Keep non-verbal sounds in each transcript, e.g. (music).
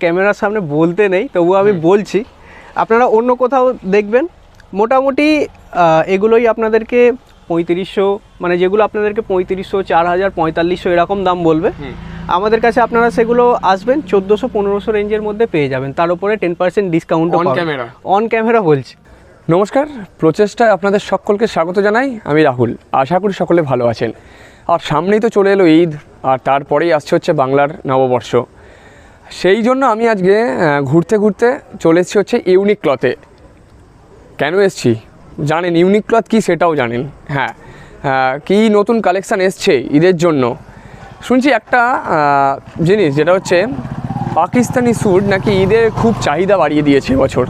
ক্যামেরার সামনে বলতে নেই তবুও আমি বলছি। আপনারা অন্য কোথাও দেখবেন মোটামুটি এগুলোই আপনাদেরকে পঁয়ত্রিশশো মানে যেগুলো আপনাদেরকে পঁয়ত্রিশশো চার হাজার পঁয়তাল্লিশশো এরকম দাম বলবে। আমাদের কাছে আপনারা সেগুলো আসবেন চোদ্দোশো পনেরোশো রেঞ্জের মধ্যে পেয়ে যাবেন। তার উপরে ten percent discount on camera on camera বলছি। নমস্কার প্রচেষ্টায় আপনাদের সকলকে স্বাগত জানাই। আমি রাহুল। আশা করি সকলে ভালো আছেন। আর সামনেই তো চলে এলো ঈদ আর তারপরেই আসছে হচ্ছে বাংলার নববর্ষ। সেই জন্য আমি আজকে ঘুরতে ঘুরতে চলে এসেছি হচ্ছে ইউনিক ক্লথে কেন এসছি? জানেন, ইউনিক ক্লথ কী সেটাও জানেন। হ্যাঁ কী নতুন কালেকশান এসছে ঈদের জন্য? শুনছি একটা জিনিস যেটা হচ্ছে পাকিস্তানি স্যুট নাকি ঈদে খুব চাহিদা বাড়িয়ে দিয়েছে বছর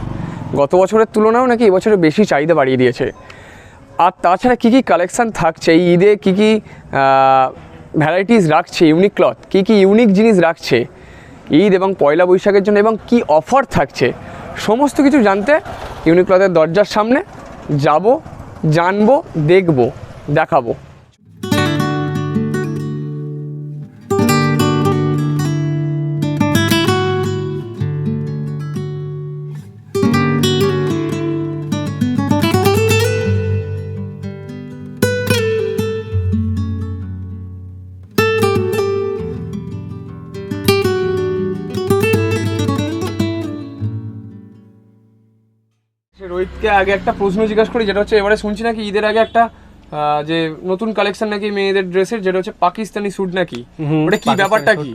গত বছরের তুলনাও নাকি এবছরে বেশি চাহিদা বাড়িয়ে দিয়েছে। আর তাছাড়া কী কী কালেকশান থাকছে? ঈদে কী কী ভ্যারাইটিস রাখছে ইউনিক ক্লথ কী কী ইউনিক জিনিস রাখছে? ঈদ এবং পয়লা বৈশাখের জন্য এবং কি অফার থাকছে, সমস্ত কিছু জানতে ইউনিক্লথের দরজার সামনে, যাব, জানব, দেখব, দেখাবো। রোহিতকে আগে একটা প্রশ্ন জিজ্ঞাসা করি যেটা হচ্ছে এবারে শুনছি নাকি ঈদের আগে একটা যে নতুন কালেকশন নাকি মেয়েদের ড্রেসের যেটা হচ্ছে পাকিস্তানি স্যুট নাকি? ওটা কি ব্যাপারটা কি?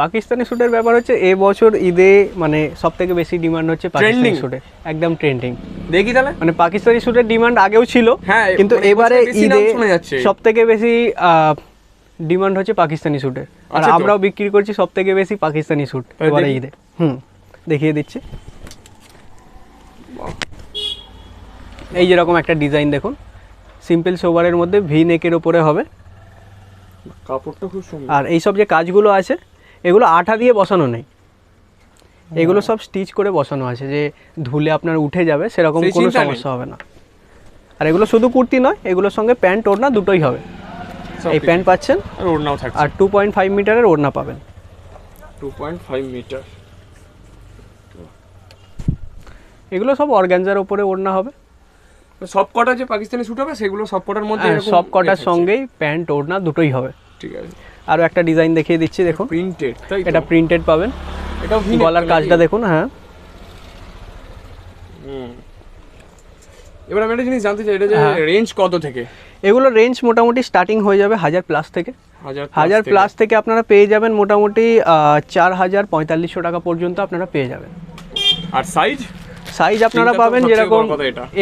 পাকিস্তানি স্যুটের ব্যাপার হচ্ছে এ বছর ঈদে মানে সব থেকে বেশি ডিমান্ড হচ্ছে পাকিস্তানি? স্যুটে একদম ট্রেন্ডিং দেখি তাহলে। মানে পাকিস্তানি স্যুটের ডিমান্ড আগেও ছিল হ্যাঁ, কিন্তু মানে এবারে এবছর ঈদে শোনা যাচ্ছে। সব থেকে বেশি ডিমান্ড হচ্ছে পাকিস্তানি স্যুটের আর আমরাও বিক্রি করছি সব থেকে বেশি পাকিস্তানি স্যুট এবারে ঈদে। হুম দেখিয়ে দিচ্ছি। এই যেরকম একটা ডিজাইন দেখুন সিম্পল সোভারের মধ্যে ভি নেকের ওপরে হবে। কাপড়টা খুব সুন্দর। আর এই সব যে কাজগুলো আছে এগুলো আঠা দিয়ে বসানো নেই। এগুলো সব স্টিচ করে বসানো আছে যে ধুলে আপনার উঠে যাবে সেরকম কোনো সমস্যা হবে না। আর এগুলো শুধু কুর্তি নয় এগুলোর সঙ্গে প্যান্ট ওড়না দুটোই হবে। এই প্যান্ট পাচ্ছেন? আর ওড়নাও থাকছে। আর টু পয়েন্ট ফাইভ মিটারের ওড়না পাবেন। টু পয়েন্ট ফাইভ মিটার এগুলো সব অর্গ্যানজার ওপরে ওড়না হবে। সব কটা যে পাকিস্তানি স্যুট হবে সেগুলো সব কটার মধ্যে হ্যাঁ, সব কটার সঙ্গেই প্যান্ট ওড়না দুটোই হবে। ঠিক আছে। আরও একটা ডিজাইন দেখিয়ে দিচ্ছি দেখুন। প্রিন্টেড এটা প্রিন্টেড পাবেন। এটাও গলার কাজটা দেখুন হ্যাঁ। এবার আমি একটা জিনিস জানতে চাই এটা যে হ্যাঁ। রেঞ্জ কত থেকে? এগুলো রেঞ্জ মোটামুটি স্টার্টিং হয়ে যাবে হাজার প্লাস থেকে। হাজার প্লাস থেকে। আপনারা পেয়ে যাবেন মোটামুটি চার হাজার পঁয়তাল্লিশশো টাকা পর্যন্ত আপনারা পেয়ে যাবেন। আর সাইজ সাইজ আপনারা পাবেন যেরকম।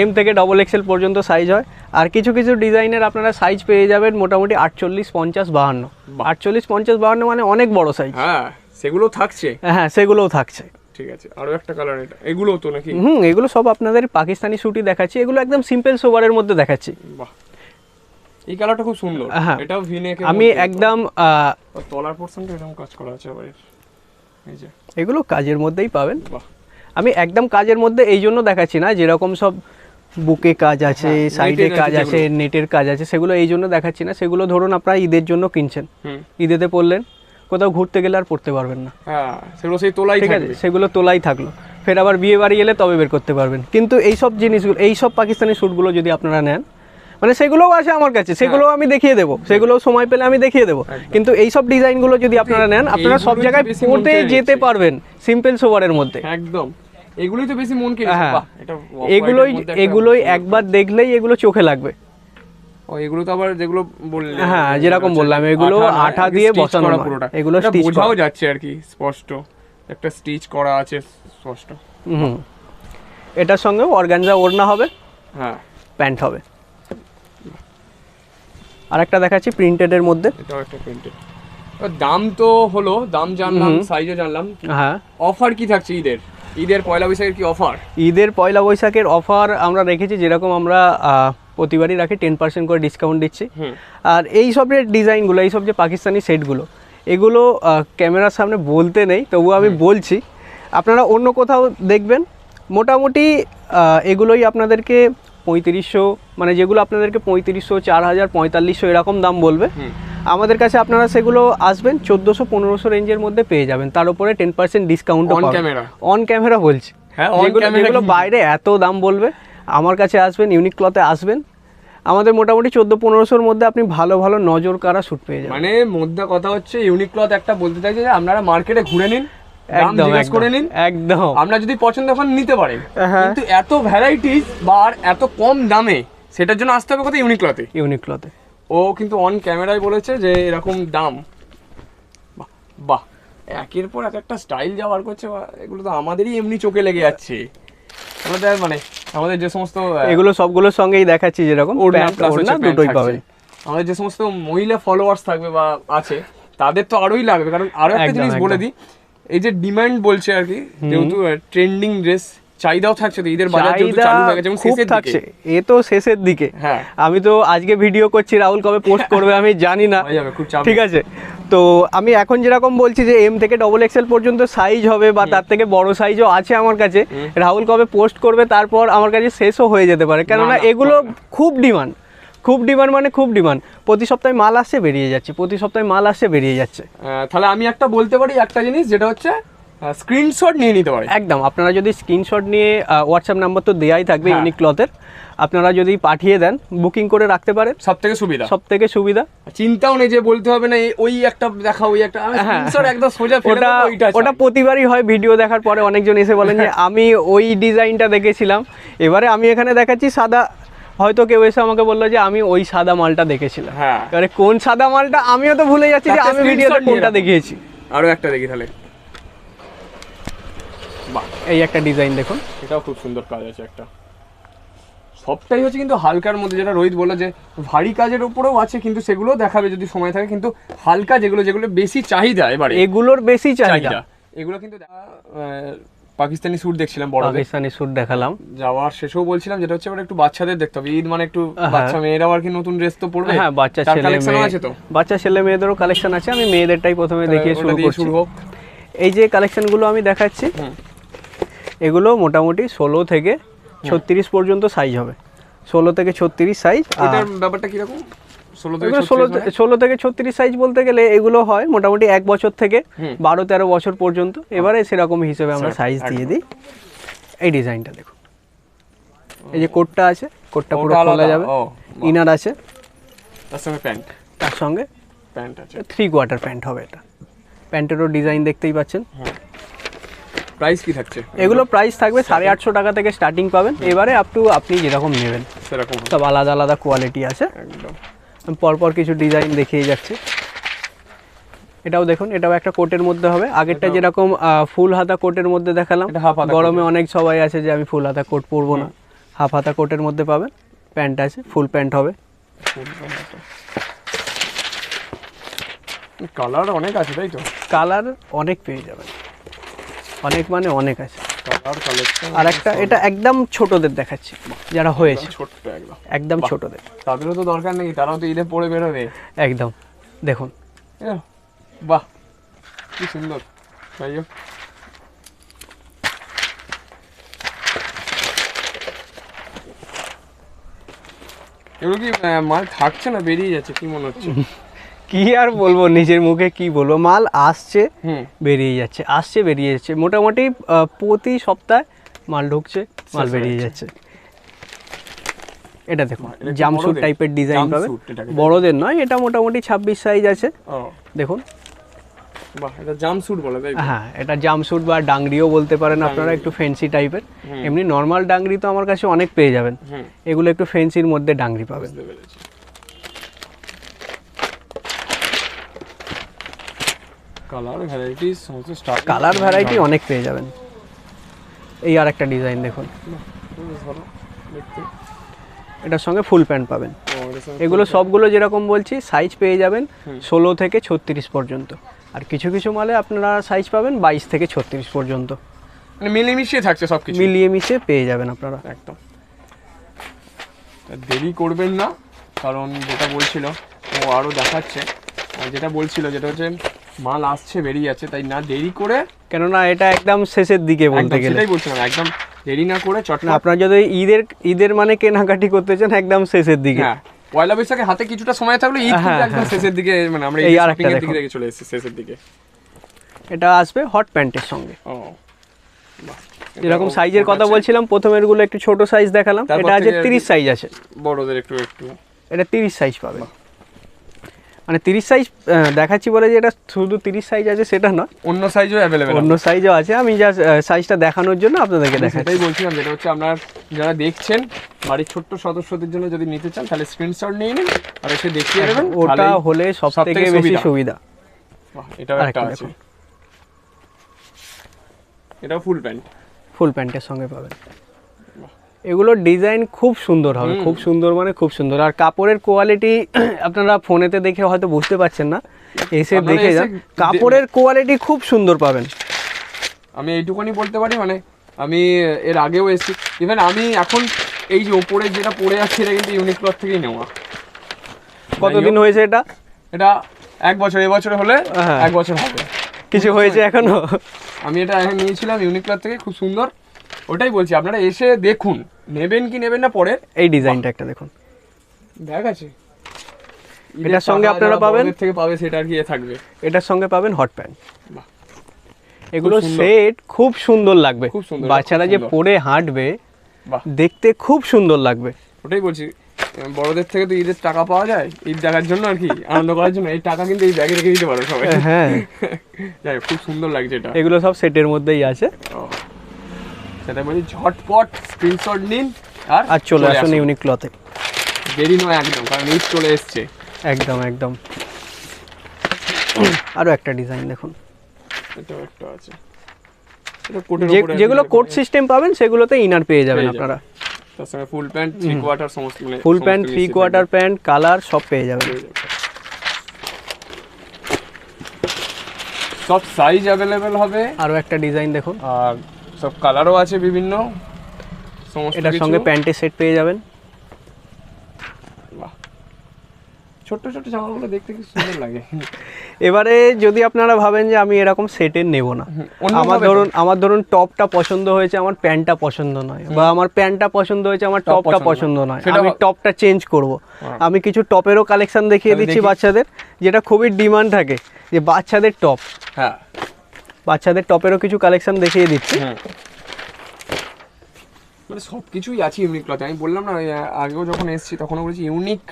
এম থেকে ডবল এক্সেল পর্যন্ত সাইজ হয়। আর কিছু কিছু ডিজাইনের আপনারা সাইজ পেয়ে যাবেন মোটামুটি আটচল্লিশ পঞ্চাশ বাহান্ন। আটচল্লিশ পঞ্চাশ বাহান্ন মানে অনেক বড় সাইজ হ্যাঁ সেগুলো থাকছে। হ্যাঁ সেগুলোও থাকছে। ঠিক আছে আরও একটা কালার এটা। এগুলো তো নাকি? হুম এগুলো সব আপনাদের পাকিস্তানি সুটি দেখাচ্ছি। এগুলো একদম সিম্পল সোভারের মধ্যে দেখাচ্ছি। বাহ। এই কালারটা খুব সুন্দর। হ্যাঁ। এটাও ভিনেক আমি একদম তলার পোর্শনটা এরকম কাজ করা আছে আবার। এই যে। এগুলো কাজের মধ্যেই পাবেন। বাহ। আমি একদম কাজের মধ্যে এই জন্য দেখাচ্ছি না যেরকম সব বুকে কাজ আছে হ্যাঁ, সাইডে কাজ আছে নেটের কাজ আছে সেগুলো এই জন্য দেখাচ্ছি না। সেগুলো ধরুন আপনারা ঈদের জন্য কিনছেন। ঈদেতে পরলেন কোথাও ঘুরতে গেলে আর পড়তে পারবেন না। হ্যাঁ সেগুলো সেই তোলাই ঠিক আছে সেগুলো তোলাই থাকল। ফের আবার বিয়ে বাড়ি এলে তবে বের করতে পারবেন। কিন্তু এই সব জিনিসগুলো এই সব পাকিস্তানি শ্যুটগুলো যদি আপনারা নেন মানে সেগুলোও আছে আমার কাছে সেগুলোও আমি দেখিয়ে দেবো। সেগুলো সময় পেলে আমি দেখিয়ে দেবো। হ্যাঁ। কিন্তু এই সব ডিজাইনগুলো যদি আপনারা নেন আপনারা সব জায়গায় পড়তে যেতে পারবেন সিম্পল সোভারের মধ্যে। একদম। এগুলোই তো বেশি মন কেড়েছে হ্যাঁ। এগুলোই এগুলোই একবার দেখলেই এগুলো চোখে লাগবে। ও এগুলো তো আবার যেগুলো বললে হ্যাঁ, যেরকম বললাম, এগুলো আঠা দিয়ে বসানো নয়, এগুলো stitch বোঝাও যাচ্ছে আর কি স্পষ্ট। একটা স্টিচ করা আছে স্পষ্ট। হুম। এটার সঙ্গেও অর্গানজা ওড়না হবে হ্যাঁ। প্যান্ট হবে। আর একটা দেখাচ্ছি প্রিন্টেডের মধ্যে। এটাও একটা প্রিন্টেড দাম তো হলো দাম জানলাম সাইজও জানলাম হ্যাঁ। অফার কি থাকছে ঈদের? ঈদের পয়লা বৈশাখের কি অফার ঈদের পয়লা বৈশাখের অফার আমরা রেখেছি যেরকম আমরা প্রতিবারই রাখি টেন পার্সেন্ট করে ডিসকাউন্ট দিচ্ছি। আর এই সব যে ডিজাইনগুলো এই সব যে পাকিস্তানি সেটগুলো এগুলো ক্যামেরার সামনে বলতে নেই তবুও আমি বলছি আপনারা অন্য কোথাও দেখবেন মোটামুটি এগুলোই আপনাদেরকে পঁয়ত্রিশশো মানে যেগুলো আপনাদেরকে পঁয়ত্রিশশো চার হাজার পঁয়তাল্লিশশো এরকম দাম বলবে। আমাদের কাছে আপনারা সেগুলো আসবেন চোদ্দোশো পনেরোশো রেঞ্জের মধ্যে পেয়ে যাবেন। তার উপরে ten percent discount On camera? On camera বলছি। হ্যাঁ, যেগুলো। বাইরে এত দাম বলবে আমার কাছে আসবেন ইউনিক ক্লথে আসবেন। আমাদের মোটামুটি চোদ্দ পনেরোশোর মধ্যে আপনি ভালো ভালো নজর কারা শ্যুট পেয়ে যাবেন। মানে মধ্যে কথা হচ্ছে ইউনিক ক্লথ একটা বলতে চাইছে যে আপনারা মার্কেটে ঘুরে নিন একদম করে নিন। একদম। আপনার যদি পছন্দ এখন নিতে পারেন। হ্যাঁ। কিন্তু এত ভ্যারাইটিস বা এত কম দামে সেটার জন্য আসতে হবে কোথায়? ইউনিক ক্লথে ইউনিক ক্লথে ও কিন্তু অন ক্যামেরায় বলেছে যে এরকম দাম। বাহ বাহ। একের পর এক একটা স্টাইল যাওয়ার করছে বাহ, এগুলো তো আমাদেরই এমনি চোখে লেগে যাচ্ছে। আমাদের মানে আমাদের যে সমস্ত এগুলো সবগুলোর সঙ্গেই দেখাচ্ছি যেরকম দুটোই। পাবেন আমাদের যে সমস্ত মহিলা ফলোয়ার্স থাকবে বা আছে তাদের তো আরোই লাগবে। কারণ আরও একটা জিনিস বলে দিই এই যে ডিমান্ড বলছে আর কি যেহেতু ট্রেন্ডিং ড্রেস চাহিদাও থাকছে তো ঈদের বাজার যেহেতু চালু হয়ে গেছে এবং শেষের দিকে। এ তো শেষের দিকে। হ্যাঁ। আমি তো আজকে ভিডিও করছি রাহুল কবে পোস্ট করবে আমি জানি না। হয়ে ঠিক আছে। তো আমি এখন যেরকম বলছি যে এম থেকে ডবল এক্সেল পর্যন্ত সাইজ হবে বা তার থেকে বড় সাইজও আছে আমার কাছে রাহুল কবে পোস্ট করবে তারপর আমার কাছে শেষও হয়ে যেতে পারে। কেননা এগুলো খুব ডিমান্ড খুব ডিমান্ড মানে খুব ডিমান্ড প্রতি সপ্তাহে মাল আসছে বেরিয়ে যাচ্ছে। প্রতি সপ্তাহে মাল আসছে বেরিয়ে যাচ্ছে। তাহলে আমি একটা বলতে পারি একটা জিনিস যেটা হচ্ছে স্ক্রিনশট নিয়ে নিতে পারে একদম আপনারা যদি স্ক্রিনশট নিয়ে হোয়াটসঅ্যাপ নাম্বার তো দেওয়াই থাকবে হ্যাঁ। ইউনিক ক্লথের আপনারা যদি পাঠিয়ে দেন বুকিং করে রাখতে পারেন। সব থেকে সুবিধা। সব থেকে সুবিধা। চিন্তাও নেই যে বলতে হবে না ওই একটা দেখা ওই একটা। হ্যাঁ, স্ক্রিনশট একদম সোজা ওটা ওটা প্রতিবারই হয় ভিডিও দেখার পরে অনেকজন এসে বলেন যে আমি ওই ডিজাইনটা দেখেছিলাম। এবারে আমি এখানে দেখাচ্ছি সাদা। হয়তো কেউ এসে আমাকে বলল যে আমি ওই সাদা মালটা দেখেছিলাম। হ্যাঁ। এবারে কোন সাদা মালটা? আমিও তো ভুলে যাচ্ছি যে আমি ভিডিওতে কোনটা দেখিয়েছি। আরও একটা দেখি তাহলে। বাহ এই একটা ডিজাইন দেখুন। এটাও খুব সুন্দর কাজ আছে একটা। সবটাই হচ্ছে কিন্তু হালকার মধ্যে যেটা রোহিত বলল যে ভারী কাজের উপরেও আছে কিন্তু সেগুলো দেখাবে যদি সময় থাকে কিন্তু হালকা যেগুলো যেগুলো বেশি চাহিদা এবারে। এগুলোর বেশি চাহিদা। এগুলো কিন্তু আহ, পাকিস্তানি স্যুট দেখছিলাম বড়দের। পাকিস্তানি স্যুট দেখালাম। যাওয়ার শেষেও বলছিলাম যেটা হচ্ছে এবার একটু বাচ্চাদের দেখতে হবে। ঈদ মানে একটু। বাচ্চা মেয়েরাও আর কি নতুন ড্রেস তো পরবে। হ্যাঁ বাচ্চা ছেলে মেয়ে। আছে তো? বাচ্চা ছেলে মেয়েদেরও কালেকশন আছে। আমি মেয়েদেরটাই প্রথমে দেখিয়ে শুরু করছি। হোক। এই যে কালেকশনগুলো আমি দেখাচ্ছি। এগুলো মোটামুটি ষোলো থেকে ছত্রিশ পর্যন্ত সাইজ হবে। ষোলো থেকে ছত্রিশ সাইজ ব্যাপারটা কীরকম? ষোলো থেকে ষোলো 36 মানে? ষোলো থেকে ছত্রিশ সাইজ বলতে গেলে এগুলো হয় মোটামুটি এক বছর থেকে বারো তেরো বছর পর্যন্ত। এবারে সেরকম হিসেবে আমরা সাইজ দিয়ে দিই। এই ডিজাইনটা দেখুন। এই যে কোটটা আছে কোটটা পুরো খোলা যাবে। ইনার আছে। তার সঙ্গে প্যান্ট? তার সঙ্গে প্যান্ট আছে। থ্রি কোয়ার্টার প্যান্ট হবে এটা। প্যান্টেরও ডিজাইন দেখতেই পাচ্ছেন। প্রাইস কি থাকছে? এগুলো প্রাইস থাকবে সাড়ে আটশো টাকা থেকে স্টার্টিং পাবেন। এবারে আপ টু আপনি যেরকম নেবেন। সেরকম। সব আলাদা আলাদা কোয়ালিটি আছে। একদম। পরপর কিছু ডিজাইন দেখিয়ে যাচ্ছে। এটাও দেখুন এটাও একটা কোটের মধ্যে হবে। আগেরটা যেরকম ফুল হাতা কোটের মধ্যে দেখালাম। গরমে অনেক সবাই আছে যে আমি ফুল হাতা কোট পরবো না। হাফ হাতা কোটের মধ্যে পাবেন। প্যান্ট আছে ফুল প্যান্ট হবে। কালার অনেক আছে তাই তো? কালার অনেক পেয়ে যাবেন। অনেক মানে অনেক আছে। আর একটা এটা একদম ছোটদের দেখাচ্ছি যারা হয়েছে। একদম। ছোটদের। তাদেরও তো দরকার নেই তারাও তো ঈদে পড়ে বেরোবে। একদম দেখুন। বাহ কি সুন্দর। যাই হোক এগুলো কি মাল থাকছে না বেরিয়ে যাচ্ছে কি মনে হচ্ছে? (laughs) কি আর বলব নিজের মুখে কি বলব? মাল আসছে বেরিয়ে যাচ্ছে আসছে বেরিয়ে যাচ্ছে। মোটামুটি প্রতি সপ্তাহে মাল ঢুকছে মাল বেরিয়ে যাচ্ছে। এটা দেখুন জামস্যুট বড়দের? টাইপের ডিজাইন পাবে। বড়দের নয় এটা মোটামুটি ছাব্বিশ সাইজ আছে। দেখুন? হ্যাঁ এটা জামস্যুট বা ডাংরিও বলতে পারেন আপনারা একটু ফেন্সি টাইপের এমনি নর্মাল ডাংরি তো আমার কাছে অনেক পেয়ে যাবেন। এগুলো একটু ফেন্সির মধ্যে ডাংরি পাবেন বুঝতে পেরেছি কালার ভ্যারাইটিস সমস্ত স্টার কালার ভ্যারাইটি অনেক পেয়ে যাবেন। এই আর একটা ডিজাইন দেখুন। ভালো দেখতে। এটার সঙ্গে ফুল প্যান্ট পাবেন। এগুলো সবগুলো যেরকম বলছি সাইজ পেয়ে যাবেন ষোলো থেকে ছত্রিশ পর্যন্ত। আর কিছু কিছু মালে আপনারা সাইজ পাবেন বাইশ থেকে ছত্রিশ পর্যন্ত। মানে মিলেমিশে থাকছে সবকিছু? মিলিয়ে মিশিয়ে পেয়ে যাবেন আপনারা। একদম। দেরি করবেন না কারণ যেটা বলছিল ও আরও দেখাচ্ছে। যেটা বলছিল যেটা হচ্ছে মাল আসছে বেরিয়ে যাচ্ছে তাই না? দেরি করে কেননা এটা একদম শেষের দিকে বলতে গেলে। সেটাই বলছিলাম একদম দেরি না করে না চটনা আপনারা যদি ঈদের ঈদের মানে কেনাকাটি করতে চান একদম শেষের দিকে। হ্যাঁ পয়লা বৈশাখে হাতে কিছুটা সময় থাকলে ঈদ হ্যাঁ, একদম হ্যাঁ। শেষের দিকে মানে আমরা এই আরেকটা দিকে রেখে চলে এসেছি শেষের দিকে। এটা আসবে হট প্যান্টের সঙ্গে। ও বাহ। যেরকম সাইজের কথা বলছিলাম প্রথমেরগুলো একটু ছোট সাইজ দেখালাম। এটা আছে থেকে আর তিরিশ কি- সাইজ আছে। বড়দের একটু একটু। এটা তিরিশ সাইজ পাবে মানে তিরিশ সাইজ দেখাচ্ছি বলে যে এটা শুধু তিরিশ সাইজ আছে সেটা নয়। অন্য সাইজও অ্যাভেলেবেল অন্য সাইজও আছে। আমি জাস্ট সাইজটা দেখানোর জন্য আপনাদেরকে দেখাচ্ছি। সেটাই বলছিলাম যেটা হচ্ছে আপনার যারা দেখছেন বাড়ির ছোট্ট সদস্যদের জন্য যদি নিতে চান তাহলে স্ক্রিনশট নিয়ে নিন আর এসে দেখিয়ে দেবেন ওটা হলে সব সবথেকে থেকে বেশি সুবিধা। এটাও একটা আছে। এটাও ফুল প্যান্ট ফুল প্যান্টের সঙ্গে পাবেন। এগুলোর ডিজাইন খুব সুন্দর হবে খুব সুন্দর মানে খুব সুন্দর। আর কাপড়ের কোয়ালিটি (clears throat) আপনারা ফোনেতে দেখে হয়তো বুঝতে পারছেন না। এসে দেখে যান। কাপড়ের কোয়ালিটি খুব সুন্দর পাবেন। আমি এইটুকুনি বলতে পারি মানে আমি এর আগেও এসেছি। ইভেন আমি এখন এই যে ওপরে যেটা পরে আছে এটা কিন্তু ইউনিক ক্লথ থেকেই নেওয়া। কতদিন হয়েছে এটা? এটা এক বছর এবছরে হলে হ্যাঁ। এক বছর হবে। কিছু হয়েছে এখনও? আমি এটা এখন নিয়েছিলাম ইউনিক ক্লথ থেকে খুব সুন্দর। ওটাই বলছি আপনারা এসে দেখুন নেবেন কি নেবেন না পরে এই ডিজাইনটা একটা দেখুন। ব্যাগ আছে। এটার সঙ্গে আপনারা পাবেন? থেকে পাবে সেটা আর কি থাকবে। এটার সঙ্গে পাবেন হট প্যান্ট। এগুলো সেট খুব সুন্দর লাগবে। খুব সুন্দর, বাচ্চারা যে পরে হাঁটবে বাহ। দেখতে খুব সুন্দর লাগবে। ওটাই বলছি বড়দের থেকে তো ঈদের টাকা পাওয়া যায় ঈদ দেখার জন্য আর কি আনন্দ করার জন্য। এই টাকা কিন্তু এই ব্যাগে রেখে দিতে পারো সবাই। হ্যাঁ। যাই খুব সুন্দর লাগছে এটা। এগুলো সব সেটের মধ্যেই আছে। সেটা বলছি ঝটপট স্ক্রিনশট নিন আর আর চলে আসুন ইউনিক ক্লথে দেরি নয় একদম কারণ ঈদ চলে এসছে। একদম একদম। আরও একটা ডিজাইন দেখুন। এটাও একটা আছে। যেগুলো কোট সিস্টেম পাবেন সেগুলোতে ইনার পেয়ে যাবেন আপনারা। তার সঙ্গে ফুল প্যান্ট থ্রি কোয়ার্টার সমস্ত full pant three quarter pant colour সব পেয়ে যাবেন। সব সাইজ অ্যাভেলেবেল হবে। আরও একটা ডিজাইন দেখুন। আর সব কালারও আছে বিভিন্ন সমস্ত এটার সঙ্গে প্যান্টের সেট পেয়ে যাবেন বাহ। ছোট্ট ছোট্ট জামাগুলো দেখতে কি সুন্দর লাগে এবারে যদি আপনারা ভাবেন যে আমি এরকম সেটের নেব না আমার ধরুন আমার ধরুন টপটা পছন্দ হয়েছে আমার প্যান্টটা পছন্দ নয় বা আমার প্যান্টটা পছন্দ হয়েছে আমার টপটা পছন্দ নয়। আমি টপটা চেঞ্জ করব হ্যাঁ। আমি কিছু টপেরও কালেকশন দেখিয়ে দিচ্ছি। বাচ্চাদের যেটা খুবই ডিমান্ড থাকে যে বাচ্চাদের টপ হ্যাঁ বাচ্চাদের টপেরও কিছু কালেকশন দেখিয়ে দিচ্ছি। হ্যাঁ। মানে সব কিছুই আছে ইউনিক ক্লথ আমি বললাম না আগেও যখন এসেছি তখনও বলেছি ইউনিক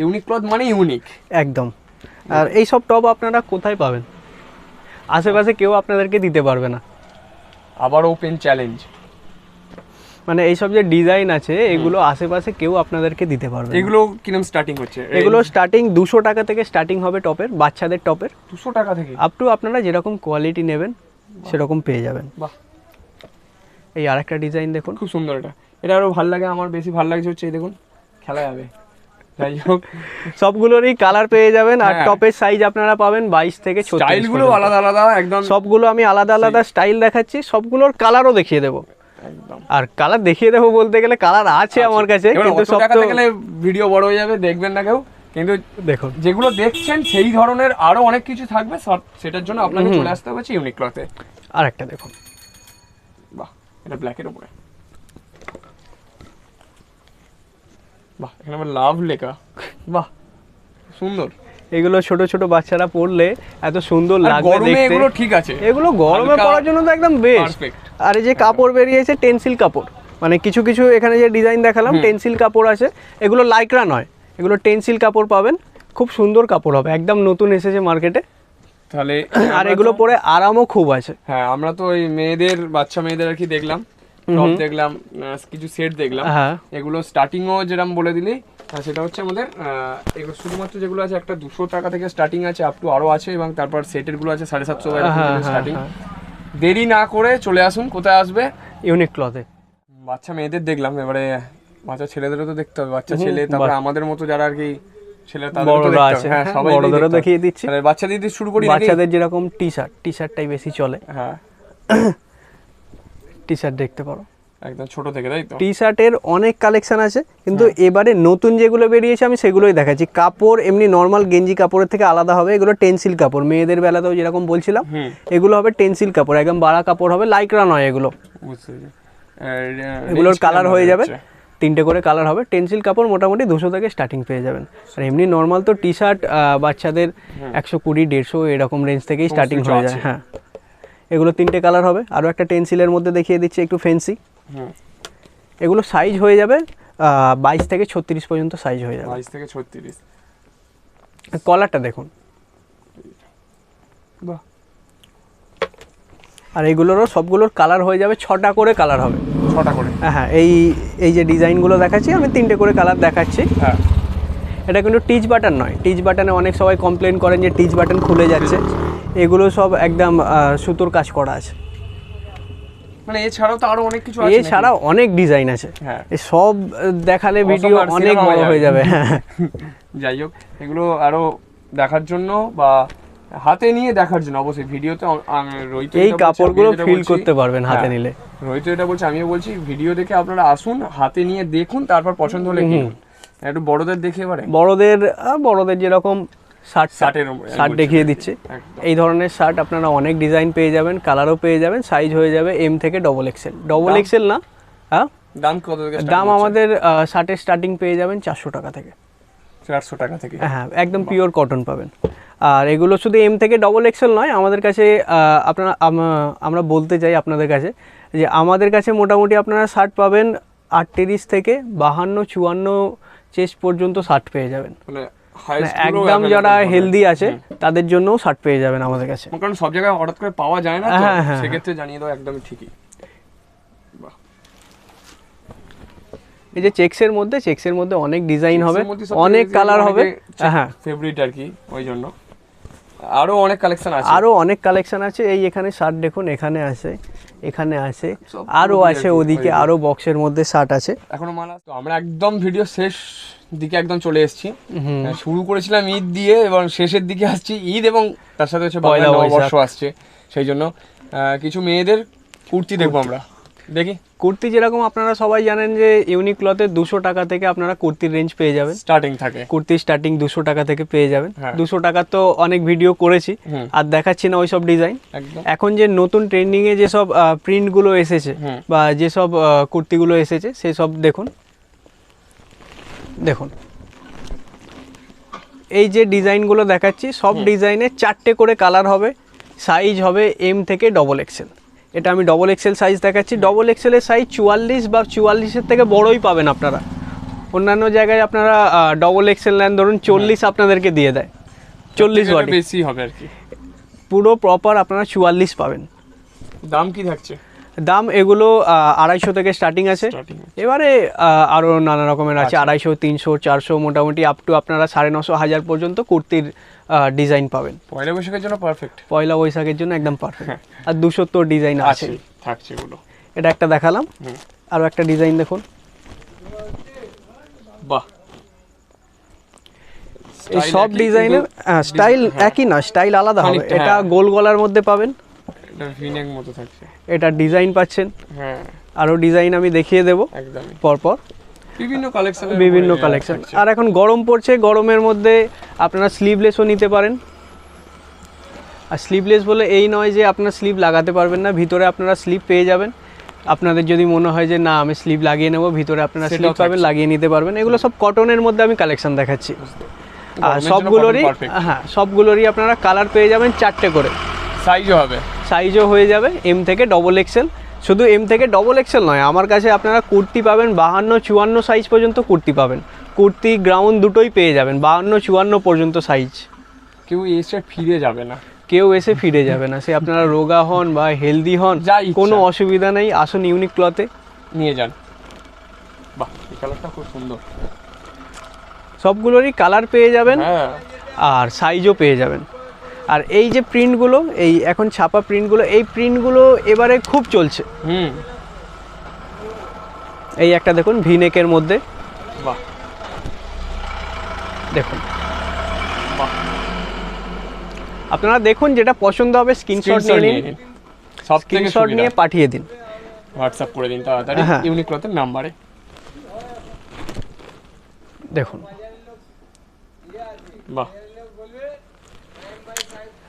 ইউনিক ক্লথ মানে ইউনিক একদম। আর এই সব টপ আপনারা কোথায় পাবেন? আশেপাশে কেউ আপনাদেরকে দিতে পারবে না। আবার ওপেন চ্যালেঞ্জ মানে এইসব যে ডিজাইন আছে এগুলো আশেপাশে কেউ আপনাদেরকে দিতে পারবে এগুলো কিরম স্টার্টিং হচ্ছে? এগুলো স্টার্টিং দুশো টাকা থেকে স্টার্টিং হবে টপের বাচ্চাদের টপের। দুশো টাকা থেকে? আপ টু আপনারা যেরকম কোয়ালিটি নেবেন সেরকম পেয়ে যাবেন। বাহ। এই আরেকটা ডিজাইন দেখুন। খুব সুন্দর এটা। এটা আরও ভালো লাগে আমার বেশি ভালো লাগছে হচ্ছে এই দেখুন খেলা যাবে। যাই হোক। সবগুলোরই কালার পেয়ে যাবেন আর হ্যাঁ। টপের সাইজ আপনারা পাবেন বাইশ থেকে স্টাইল ছত্রিশ আলাদা আলাদা একদম সবগুলো আমি আলাদা আলাদা স্টাইল দেখাচ্ছি সবগুলোর কালারও দেখিয়ে দেবো। একদম। আর কালার দেখিয়ে দেবো বলতে গেলে কালার আছে আমার কাছে কিন্তু সব টাকা তো গেলে ভিডিও বড় হয়ে যাবে দেখবেন না কেউ। কিন্তু দেখুন। যেগুলো দেখছেন সেই ধরনের আরও অনেক কিছু থাকবে সেটার জন্য আপনাকে চলে আসতে হবে ইউনিক ক্লথে আর একটা দেখুন। বাহ এটা ব্ল্যাকের উপরে। বাহ এখানে আবার লাভ লেখা। বাহ সুন্দর। এগুলো ছোট ছোট বাচ্চারা পরলে এত সুন্দর লাগবে দেখতে। এগুলো ঠিক আছে। এগুলো গরমে পরার জন্য তো একদম বেস্ট আর এই যে কাপড় বেরিয়েছে টেন্সিল কাপড়। মানে কিছু কিছু এখানে যে ডিজাইন দেখালাম টেন্সিল কাপড় আছে। এগুলো লাইকরা নয়। এগুলো টেন্সিল কাপড় পাবেন। খুব সুন্দর কাপড় হবে। একদম নতুন এসেছে মার্কেটে। তাহলে (coughs) আর এগুলো পরে আরামও খুব আছে। হ্যাঁ আমরা তো ওই মেয়েদের বাচ্চা মেয়েদের আর কি দেখলাম। টপ দেখলাম কিছু সেট দেখলাম। হ্যাঁ। এগুলো স্টার্টিংও যেরকম বলে দিলি সেটা হচ্ছে আমাদের এগুলো শুধুমাত্র যেগুলো আছে একটা দুশো টাকা থেকে স্টার্টিং আছে আপ টু আরও আছে এবং তারপর সেটেরগুলো আছে সাড়ে সাতশো হ্যাঁ, হ্যাঁ, স্টার্টিং হ্যাঁ। দেরি না করে চলে আসুন কোথায় আসবে? ইউনিক ক্লথে বাচ্চা মেয়েদের দেখলাম এবারে বাচ্চা ছেলেদেরও তো দেখতে হবে বাচ্চা ছেলে তারপরে আমাদের মতো যারা আর কি হ্যাঁ হ্যাঁ, দেখিয়ে দিচ্ছি। তাহলে বাচ্চা শুরু করি বাচ্চাদের যেরকম টি শার্ট টি শার্টটাই বেশি চলে। হ্যাঁ। টি শার্ট দেখতে পারো। একদম ছোট থেকে তাই তো? টি শার্টের অনেক কালেকশন আছে কিন্তু এবারে নতুন যেগুলো বেরিয়েছে আমি সেগুলোই দেখাচ্ছি। কাপড় এমনি নর্মাল গেঞ্জি কাপড়ের থেকে আলাদা হবে এগুলো টেন্সিল কাপড়। মেয়েদের বেলাতেও যেরকম বলছিলাম এগুলো হবে টেন্সিল কাপড় একদম বাড়া কাপড় হবে লাইকরা নয় এগুলো। এগুলোর কালার হয়ে যাবে তিনটে করে কালার হবে। টেন্সিল কাপড় মোটামুটি দুশো থেকে স্টার্টিং পেয়ে যাবেন। আর এমনি নর্মাল তো টি শার্ট বাচ্চাদের একশো কুড়ি দেড়শো এরকম রেঞ্জ থেকেই স্টার্টিং হয়ে যায় হ্যাঁ। এগুলো তিনটে কালার হবে। আরও একটা টেন্সিলের মধ্যে দেখিয়ে দিচ্ছি একটু ফেন্সি হুম এগুলো সাইজ হয়ে যাবে বাইশ থেকে ছত্রিশ পর্যন্ত সাইজ হয়ে যাবে। বাইশ থেকে ছত্রিশ। কলারটা দেখুন। বাহ। আর এইগুলোরও সবগুলোর কালার হয়ে যাবে ছটা করে কালার হবে। ছটা করে। হ্যাঁ হ্যাঁ এই এই যে ডিজাইনগুলো দেখাচ্ছি আমি তিনটে করে কালার দেখাচ্ছি। হ্যাঁ। এটা কিন্তু টিচ বাটন নয়। টিচ বাটনে অনেক সবাই কমপ্লেন করেন যে টিচ বাটন খুলে যাচ্ছে। এগুলো সব একদম সুতোর কাজ করা আছে। মানে এছাড়াও তো আরও অনেক কিছু আছে এছাড়া অনেক ডিজাইন আছে। হ্যাঁ। সব দেখালে ভিডিও অনেক বড় হয়ে যাবে। যাই হোক এগুলো আরও দেখার জন্য বা হাতে নিয়ে দেখার জন্য অবশ্যই ভিডিওতে রোহিত এই কাপড়গুলো ফিল করতে পারবেন হাতে হ্যাঁ। নিলে। রোহিত এটা বলছে আমিও বলছি ভিডিও দেখে আপনারা আসুন হাতে নিয়ে দেখুন তারপর পছন্দ হলে কিনুন। একটু বড়দের দেখে এবারে। বড়দের বড়দের যেরকম শার্ট শার্টের শার্ট দেখিয়ে দিচ্ছে। এই ধরনের শার্ট আপনারা অনেক ডিজাইন পেয়ে যাবেন কালারও পেয়ে যাবেন সাইজ হয়ে যাবে এম থেকে ডবল এক্সেল ডবল? এক্সেল না? হ্যাঁ? দাম কত দাম আমাদের শার্টের স্টার্টিং পেয়ে যাবেন চারশো টাকা থেকে। চারশো টাকা থেকে? হ্যাঁ একদম পিওর কটন পাবেন। আর এগুলো শুধু এম থেকে ডবল এক্সেল নয় আমাদের কাছে আপনারা আমরা বলতে চাই আপনাদের কাছে যে আমাদের কাছে মোটামুটি আপনারা শার্ট পাবেন আটত্রিশ থেকে বাহান্ন চুয়ান্ন চেস্ট পর্যন্ত শার্ট পেয়ে যাবেন। মানে মানে একদম যারা হেলদি আছে তাদের জন্যও শার্ট পেয়ে যাবেন আমাদের কাছে। কারণ সব জায়গায় হঠাৎ করে পাওয়া যায় না হ্যাঁ, হ্যাঁ, সেক্ষেত্রে জানিয়ে দাও একদমই ঠিকই। এই যে চেক্সের মধ্যে চেক্সের মধ্যে অনেক ডিজাইন হবে অনেক কালার হবে। হ্যাঁ। ফেভারিট আর কি ওই জন্য। আরও অনেক কালেকশন আছে। আরও অনেক কালেকশন আছে। এই এখানে শার্ট দেখুন এখানে আছে এখানে আছে। আরও আছে ওদিকে আরও বক্সের মধ্যে শার্ট আছে। এখনও মাল তো আমরা একদম ভিডিও শেষ দিকে একদম চলে এসেছি। হ্যাঁ, শুরু করেছিলাম ঈদ দিয়ে এবং শেষের দিকে আসছি ঈদ এবং তার সাথে হচ্ছে পয়লা। নববর্ষ আসছে। সেই জন্য কিছু মেয়েদের কুর্তি দেখব আমরা। দেখি। কুর্তি যেরকম আপনারা সবাই জানেন যে ইউনিক ক্লথে দুশো টাকা থেকে আপনারা কুর্তির রেঞ্জ পেয়ে যাবেন। স্টার্টিং থাকে। কুর্তি স্টার্টিং দুশো টাকা থেকে পেয়ে যাবেন। হ্যাঁ। দুশো টাকা তো অনেক ভিডিও করেছি আর দেখাচ্ছি না ওইসব ডিজাইন এখন যে নতুন ট্রেন্ডিংয়ে যেসব প্রিন্টগুলো এসেছে বা যেসব কুর্তিগুলো এসেছে সেসব দেখুন। দেখুন। এই যে ডিজাইনগুলো দেখাচ্ছি সব ডিজাইনে চারটে করে কালার হবে সাইজ হবে এম থেকে ডবল এক্সেল এটা আমি ডবল এক্সেল সাইজ দেখাচ্ছি। ডবল এক্সেলের সাইজ চুয়াল্লিশ বা চুয়াল্লিশের থেকে বড়ই পাবেন আপনারা। অন্যান্য জায়গায় আপনারা ডবল এক্সেল নেন। ধরুন চল্লিশ আপনাদেরকে দিয়ে দেয়। চল্লিশ বেশি হবে আর কি। পুরো প্রপার আপনারা চুয়াল্লিশ পাবেন। দাম কি থাকছে? দাম এগুলো আড়াইশো থেকে স্টার্টিং আছে। এবারে আরও আরও নানা রকমের আছে। আচ্ছা। আড়াইশো তিনশো চারশো মোটামুটি আপ টু আপনারা সাড়ে নশো হাজার পর্যন্ত কুর্তির ডিজাইন পাবেন। পয়লা বৈশাখের জন্য পারফেক্ট পয়লা বৈশাখের জন্য একদম পারফেক্ট হ্যাঁ। আর দুশো তো ডিজাইন আছে থাকছে এগুলো। এটা একটা দেখালাম। আরও একটা ডিজাইন দেখুন। বাহ। এই সব ডিজাইনের কিন্তু স্টাইল হ্যাঁ। একই না স্টাইল আলাদা হবে। এটা হ্যাঁ। গোল গলার মধ্যে পাবেন। এটা ভিনেক মতো থাকছে। এটা ডিজাইন পাচ্ছেন। হ্যাঁ। আরও ডিজাইন আমি দেখিয়ে দেবো। পরপর। বিভিন্ন কালেকশন বিভিন্ন কালেকশন আর এখন গরম পড়ছে গরমের মধ্যে আপনারা স্লিভলেসও নিতে পারেন। আর স্লিভলেস বলে এই নয় যে আপনার স্লিভ লাগাতে পারবেন না ভিতরে আপনারা স্লিভ পেয়ে যাবেন। আপনাদের যদি মনে হয় যে না আমি স্লিভ লাগিয়ে নেব ভিতরে আপনারা স্লিভ পাবেন লাগিয়ে নিতে পারবেন। এগুলো সব কটনের মধ্যে আমি কালেকশন দেখাচ্ছি। আর সবগুলোরই হ্যাঁ সবগুলোরই আপনারা কালার পেয়ে যাবেন চারটে করে। সাইজও হবে। সাইজও হয়ে যাবে এম থেকে ডবল এক্সেল শুধু এম থেকে ডবল এক্সেল নয় আমার কাছে আপনারা কুর্তি পাবেন বাহান্ন চুয়ান্ন সাইজ পর্যন্ত কুর্তি পাবেন। কুর্তি গ্রাউন্ড দুটোই পেয়ে যাবেন বাহান্ন চুয়ান্ন পর্যন্ত সাইজ কেউ এসে ফিরে যাবে না। কেউ এসে ফিরে যাবে না সে আপনারা রোগা হন বা হেলদি হন। কোনো অসুবিধা নেই আসুন ইউনিক ক্লথে নিয়ে যান। বাহ এই কালারটা খুব সুন্দর। সবগুলোরই কালার পেয়ে যাবেন হ্যাঁ। আর সাইজও পেয়ে যাবেন। আর এই যে প্রিন্টগুলো এই এখন ছাপা প্রিন্টগুলো এই প্রিন্টগুলো এবারে খুব চলছে। হুম। এই একটা দেখুন ভিনেকের মধ্যে। বাহ। দেখুন। আপনারা দেখুন যেটা পছন্দ হবে স্ক্রিনশট নিয়ে নিন। স্ক্রিনশট নিয়ে পাঠিয়ে দিন। হোয়াটসঅ্যাপ করে দিন তাড়াতাড়ি হ্যাঁ। ইউনিক ক্লথের নাম্বারে দেখুন। বাহ।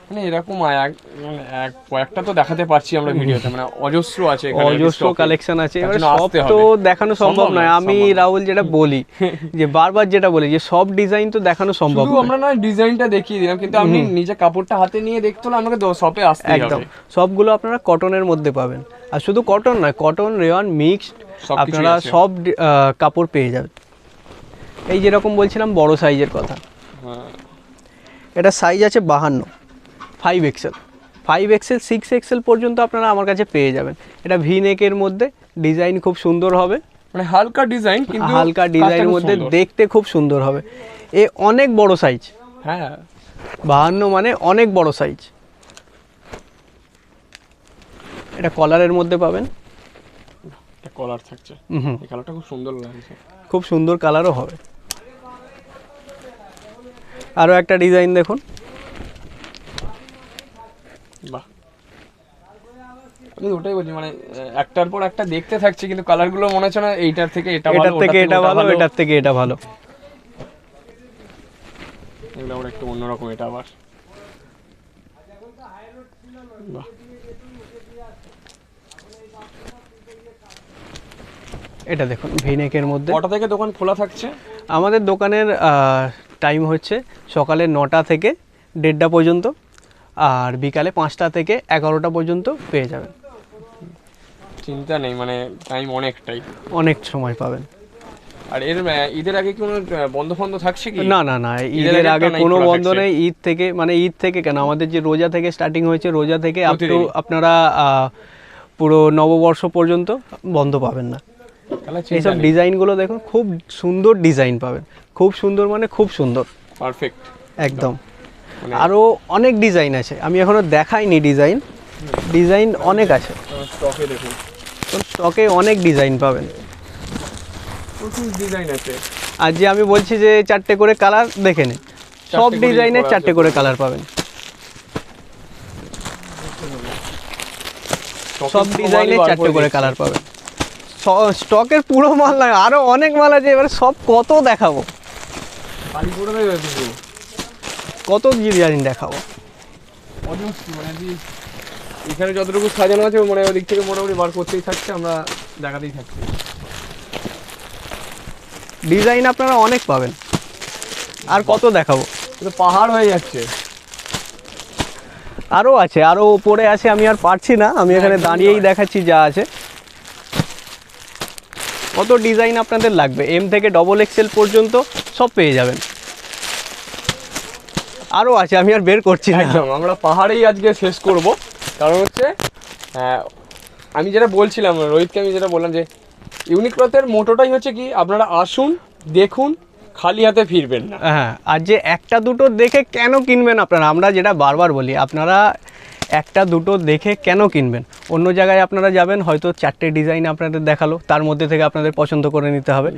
মানে এরকম এক মানে এক কয়েকটা তো দেখাতে পারছি আমরা ভিডিওতে মানে অজস্র আছে অজস্র কালেকশন আছে। এবার সব তো দেখানো সম্ভব নয় আমি রাহুল যেটা বলি যে বারবার যেটা বলি যে সব ডিজাইন তো দেখানো সম্ভব শুধু। আমরা না ডিজাইনটা দেখিয়ে দিলাম। কিন্তু আপনি নিজে কাপড়টা হাতে নিয়ে দেখতে হলে আমাকে শপে আসতে একদম। সবগুলো আপনারা কটনের মধ্যে পাবেন। আর শুধু কটন নয় কটন রেওয়ান মিক্সড আপনারা সব কাপড় পেয়ে যাবেন। এই যেরকম বলছিলাম বড় সাইজের কথা। হ্যাঁ। এটা সাইজ আছে বাহান্ন। Five XL five XL six XL পর্যন্ত আপনারা আমার কাছে পেয়ে যাবেন। এটা ভি নেকের মধ্যে ডিজাইন খুব সুন্দর হবে। মানে হালকা ডিজাইন কিন্তু হালকা ডিজাইনের মধ্যে দেখতে খুব সুন্দর হবে। এ অনেক বড় সাইজ হ্যাঁ। বাহান্ন মানে অনেক বড় সাইজ এটা কলারের মধ্যে পাবেন। কলার থাকছে। এই কালারটা খুব সুন্দর লাগছে। খুব সুন্দর কালারও হবে। আরও একটা ডিজাইন দেখুন। বাহ। আমি ওটাই বলছি মানে একটার পর একটা দেখতে থাকছি কিন্তু কালারগুলো মনে হচ্ছে না এইটার থেকে এটা ভালো এটার থেকে এটা ভালো এটার থেকে এটা ভালো। এগুলো আবার একটু অন্যরকম এটা আবার। এটা দেখুন ভিনেকের মধ্যে। কটা থেকে দোকান খোলা থাকছে? আমাদের দোকানের টাইম হচ্ছে সকালে নটা থেকে দেড়টা পর্যন্ত। আর বিকালে পাঁচটা থেকে এগারোটা পর্যন্ত পেয়ে যাবেন। চিন্তা নেই মানে টাইম অনেকটাই। অনেক সময় পাবেন। আর এর ঈদের আগে কোনো বন্ধ ফন্ধ থাকছে কি? না না না ঈদের আগে কোনো বন্ধ নেই ঈদ থেকে মানে ঈদ থেকে কেন? আমাদের যে রোজা থেকে স্টার্টিং হয়েছে রোজা থেকে। আপনারা পুরো নববর্ষ পর্যন্ত বন্ধ পাবেন না। এইসব ডিজাইনগুলো দেখুন খুব সুন্দর ডিজাইন পাবেন। খুব সুন্দর মানে খুব সুন্দর। পারফেক্ট একদম। আরও অনেক ডিজাইন আছে। আমি এখনও দেখাইনি ডিজাইন ডিজাইন অনেক আছে। স্টকে দেখুন। স্টকে অনেক ডিজাইন পাবেন। প্রচুর ডিজাইন আছে। আর যে আমি বলছি যে চারটে করে কালার দেখে নিন সব ডিজাইনের চারটে করে কালার পাবেন। সব ডিজাইনের চারটে করে কালার পাবেন। স্টকের পুরো মাল নয় আরও অনেক মাল আছে এবার সব কত দেখাবো? কত ডিজাইন দেখাবো? মানে এখানে যতটুকু সাজানো আছে মানে ওদিক থেকে মোটামুটি বার করতেই থাকছে আমরা দেখাতেই থাকছি। ডিজাইন আপনারা অনেক পাবেন। আর কত দেখাবো? পাহাড় হয়ে যাচ্ছে। আরও আছে আরও উপরে আছে আমি আর পারছি না। আমি এখানে দাঁড়িয়েই দেখাচ্ছি যা আছে। কত ডিজাইন আপনাদের লাগবে? এম থেকে ডবল এক্সেল পর্যন্ত সব পেয়ে যাবেন। আরও আছে আমি আর বের করছি না। একদম আমরা পাহাড়েই আজকে শেষ করব। কারণ হচ্ছে আমি যেটা বলছিলাম রোহিতকে আমি যেটা বললাম যে ইউনিক্লথের মোটোটাই হচ্ছে কি আপনারা আসুন দেখুন খালি হাতে ফিরবেন না। হ্যাঁ আর যে একটা দুটো দেখে কেন কিনবেন আপনারা? আমরা যেটা বারবার বলি আপনারা একটা দুটো দেখে কেন কিনবেন? অন্য জায়গায় আপনারা যাবেন হয়তো চারটে ডিজাইন আপনাদের দেখাল তার মধ্যে থেকে আপনাদের পছন্দ করে নিতে হবে।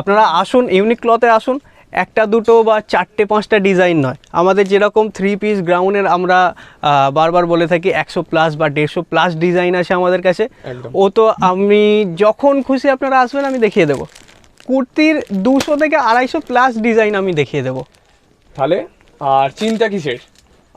আপনারা আসুন ইউনিক ক্লথে আসুন একটা দুটো বা চারটে পাঁচটা ডিজাইন নয়। আমাদের যেরকম থ্রি পিস গ্রাউন্ডের আমরা বারবার বলে থাকি একশো প্লাস বা দেড়শো প্লাস ডিজাইন আছে আমাদের কাছে। ও তো আমি যখন খুশি আপনারা আসবেন আমি দেখিয়ে দেবো। কুর্তির দুশো থেকে আড়াইশো প্লাস ডিজাইন আমি দেখিয়ে দেবো। তাহলে আর চিন্তা কিসের?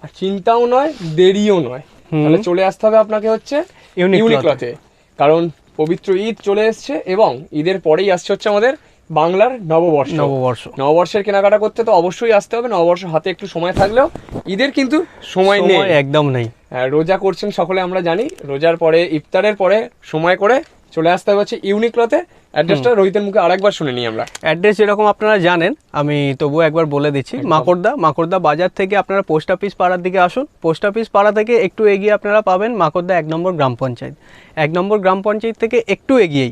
আর চিন্তাও নয় দেরিও নয়। তাহলে চলে আসতে হবে আপনাকে হচ্ছে Unique ইউনিক cloth-এ। কারণ পবিত্র ঈদ চলে এসছে এবং ঈদের পরেই আসছে হচ্ছে আমাদের বাংলার নববর্ষ। নববর্ষ। নববর্ষের কেনাকাটা করতে তো অবশ্যই আসতে হবে নববর্ষ হাতে একটু সময় থাকলেও ঈদের কিন্তু সময় নেই। একদম নেই। হ্যাঁ, রোজা করছেন সকলে আমরা জানি রোজার পরে ইফতারের পরে সময় করে চলে আসতে হচ্ছে ইউনিক অ্যাড্রেসটা রোহিতের মুখে আরেকবার শুনে নিই আমরা। অ্যাড্রেস যেরকম আপনারা জানেন আমি তবুও একবার বলে দিচ্ছি মাকড়দা মাকড়দা বাজার থেকে আপনারা পোস্ট অফিস পাড়ার দিকে আসুন। পোস্ট অফিস পাড়া থেকে একটু এগিয়ে আপনারা পাবেন মাকড়দা এক নম্বর গ্রাম পঞ্চায়েত। এক নম্বর গ্রাম পঞ্চায়েত থেকে একটু এগিয়েই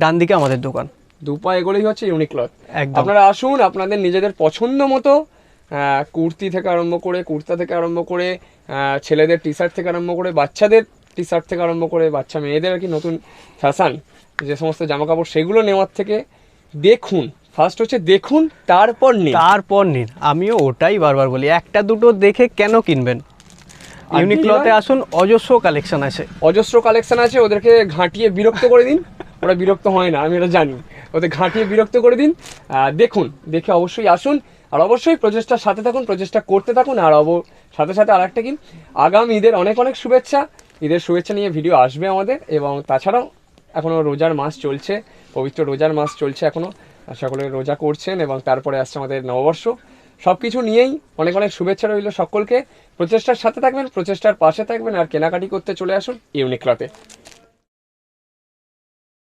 ডান দিকে আমাদের দোকান। দুপা এগুলোই হচ্ছে ইউনিক ক্লথ একদম। আপনারা আসুন আপনাদের নিজেদের পছন্দ মতো কুর্তি থেকে আরম্ভ করে কুর্তা থেকে আরম্ভ করে ছেলেদের টি শার্ট থেকে আরম্ভ করে বাচ্চাদের টি শার্ট থেকে আরম্ভ করে বাচ্চা মেয়েদের আর কি নতুন ফ্যাশান যে সমস্ত জামা কাপড় সেগুলো নেওয়ার থেকে দেখুন। ফার্স্ট হচ্ছে দেখুন তারপর নিন। তারপর নিন। আমিও ওটাই বারবার বলি একটা দুটো দেখে কেন কিনবেন? আর ইউনিক কি ক্লথে নয়? আসুন অজস্র কালেকশন আছে। অজস্র কালেকশন আছে ওদেরকে ঘাঁটিয়ে বিরক্ত করে দিন। ওরা বিরক্ত হয় না আমি এটা জানি। ওদের ঘাঁটিয়ে বিরক্ত করে দিন। দেখুন, দেখে অবশ্যই আসুন। আর অবশ্যই প্রচেষ্টার সাথে থাকুন, প্রচেষ্টা করতে থাকুন। আর অব, সাথে সাথে আর একটা কি, আগামী ঈদের অনেক অনেক শুভেচ্ছা। ঈদের শুভেচ্ছা নিয়ে ভিডিও আসবে আমাদের এবং তাছাড়াও এখনও রোজার মাস চলছে, পবিত্র রোজার মাস চলছে এখনও সকলে রোজা করছেন এবং তারপরে আসছে আমাদের নববর্ষ। সব কিছু নিয়েই অনেক অনেক শুভেচ্ছা রইল সকলকে। প্রচেষ্টার সাথে থাকবেন, প্রচেষ্টার পাশে থাকবেন, আর কেনাকাটি করতে চলে আসুন ইউনিক্লাতে।